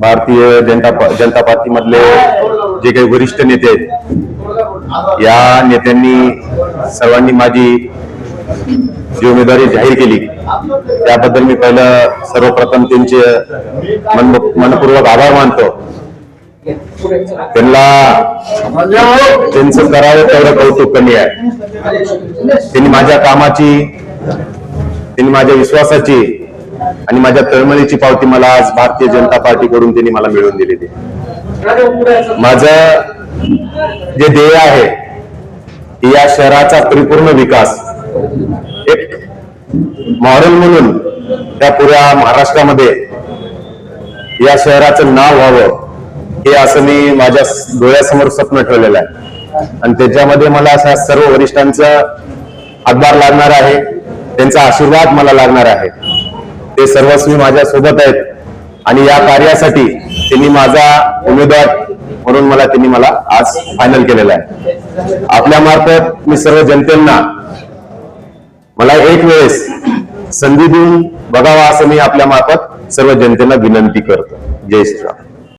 भारतीय जनता जनता party मधले जे काही वरिष्ठ नेते आहेत या नेत्यांनी सर्वांनी माझी जी उमेदवारी जाहीर केली त्याबद्दल मी पहिलं सर्वप्रथम त्यांचे मन मनपूर्वक आभार मानतो. त्यांना त्यांचं करावं तेवढं कौतुक कमी आहे. त्यांनी माझ्या कामाची त्यांनी माझ्या विश्वासाची आणि माझ्या तळमळीची पावती मला आज भारतीय जनता पार्टीकडून त्यांनी मला मिळवून दिलेली माझ माझं जे ध्येय आहे या शहराचा परिपूर्ण विकास एक मॉडेल म्हणून त्या पुऱ्या महाराष्ट्रामध्ये या शहराचं नाव व्हावं हे असं मी माझ्या डोळ्यासमोर स्वप्न ठेवलेलं आहे. आणि त्याच्यामध्ये मला अशा सर्व वरिष्ठांचा हातभार लागणार आहे त्यांचा आशीर्वाद मला लागणार आहे. ते सर्वस्वी माझ्या सोबत आहेत. आणि या कार्यासाठी त्यांनी माझा उमेदवार म्हणून मला त्यांनी मला आज फायनल केलेला आहे. आपल्या मार्फत मी सर्व जनतेना मला एक वेळेस संधी देऊन बघावा असं मी आपल्या मार्फत सर्व जनतेला विनंती करतो. जय श्रीराम